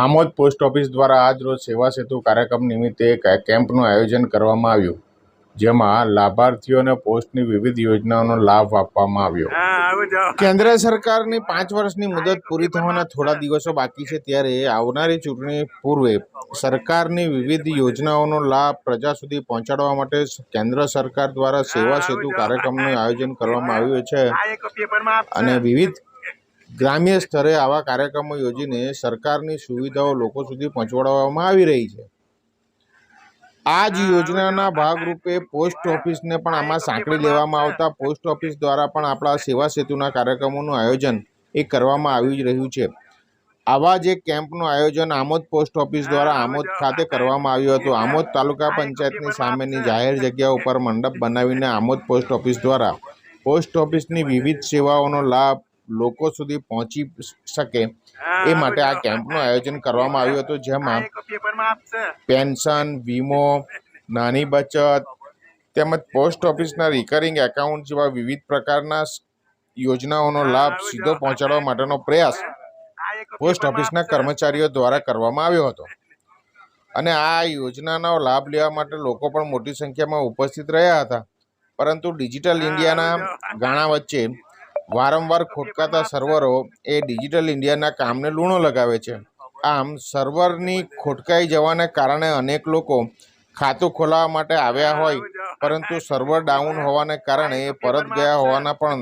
Amod post office દ્વારા આજ રોજ સેવા સેતુ કાર્યક્રમ નિમિત્તે એક કેમ્પનું આયોજન કરવામાં આવ્યું જેમાં લાભાર્થીઓને પોસ્ટની વિવિધ યોજનાઓનો લાભ આપવામાં આવ્યો. કેન્દ્ર સરકારની પાંચ વર્ષની મુદત પૂરી થવાના થોડા દિવસો બાકી છે ત્યારે આવનારી ચૂંટણી પૂર્વે સરકારની વિવિધ યોજનાઓનો લાભ પ્રજા સુધી પહોંચાડવા માટે કેન્દ્ર સરકાર દ્વારા સેવા સેતુ કાર્યક્રમનું આયોજન કરવામાં આવ્યું છે. અને વિવિધ ગ્રામ્ય સ્તરે આવા કાર્યક્રમો યોજીને સરકારની સુવિધાઓ લોકો સુધી પહોંચાડવામાં આવી રહી છે. આ જ યોજનાના ભાગરૂપે પોસ્ટ ઓફિસને પણ આમાં સાંકળી લેવામાં આવતા પોસ્ટ ઓફિસ દ્વારા પણ આપણા સેવા સેતુના કાર્યક્રમોનું આયોજન એ કરવામાં આવી જ રહ્યું છે. આવા જ કેમ્પનું આયોજન આમોદ પોસ્ટ ઓફિસ દ્વારા આમોદ ખાતે કરવામાં આવ્યું હતું. આમોદ તાલુકા પંચાયતની સામેની જાહેર જગ્યા ઉપર મંડપ બનાવીને આમોદ પોસ્ટ ઓફિસ દ્વારા પોસ્ટ ઓફિસની વિવિધ સેવાઓનો લાભ લોકો સુધી પહોંચી શકે એ માટે આ કેમ્પનું આયોજન કરવામાં આવ્યું હતું જેમાં પેન્શન વીમો નાની બચત તેમજ પોસ્ટ ઓફિસના રિકરિંગ એકાઉન્ટ જેવા વિવિધ પ્રકારના યોજનાઓનો લાભ સીધો પહોંચાડવા માટેનો પ્રયાસ પોસ્ટ ઓફિસના કર્મચારીઓ દ્વારા કરવામાં આવ્યો હતો. અને આ યોજનાનો લાભ લેવા માટે લોકો પણ મોટી સંખ્યામાં ઉપસ્થિત રહ્યા હતા. પરંતુ ડિજિટલ ઇન્ડિયાના ગાણા વચ્ચે વારંવાર ખોટકાતા સર્વરો એ ડિજિટલ ઇન્ડિયાના કામને લૂણો લગાવે છે. આમ સર્વરની ખોટકાઈ જવાને કારણે અનેક લોકો ખાતું ખોલાવવા માટે આવ્યા હોય પરંતુ સર્વર ડાઉન હોવાને કારણે એ પરત ગયા હોવાના પણ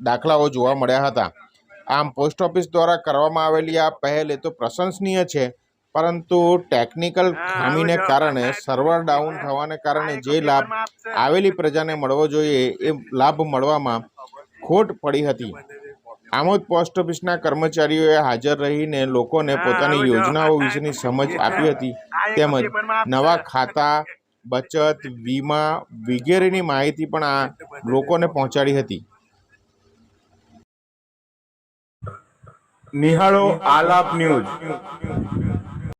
દાખલાઓ જોવા મળ્યા હતા. આમ પોસ્ટ ઓફિસ દ્વારા કરવામાં આવેલી આ પહેલ એ તો પ્રશંસનીય છે પરંતુ ટેકનિકલ ખામીને કારણે સર્વર ડાઉન થવાને કારણે જે લાભ આવેલી પ્રજાને મળવો જોઈએ એ લાભ મળવામાં ખોટ પડી હતી. આમોદ પોસ્ટ ઓફિસના કર્મચારીઓએ હાજર રહીને લોકોને પોતાની યોજનાઓ વિશેની સમજ આપી હતી. તેમજ નવા ખાતા બચત વીમા વગેરેની માહિતી પણ આ લોકોને પહોંચાડી હતી. નિહાળો આલાપ ન્યૂઝ.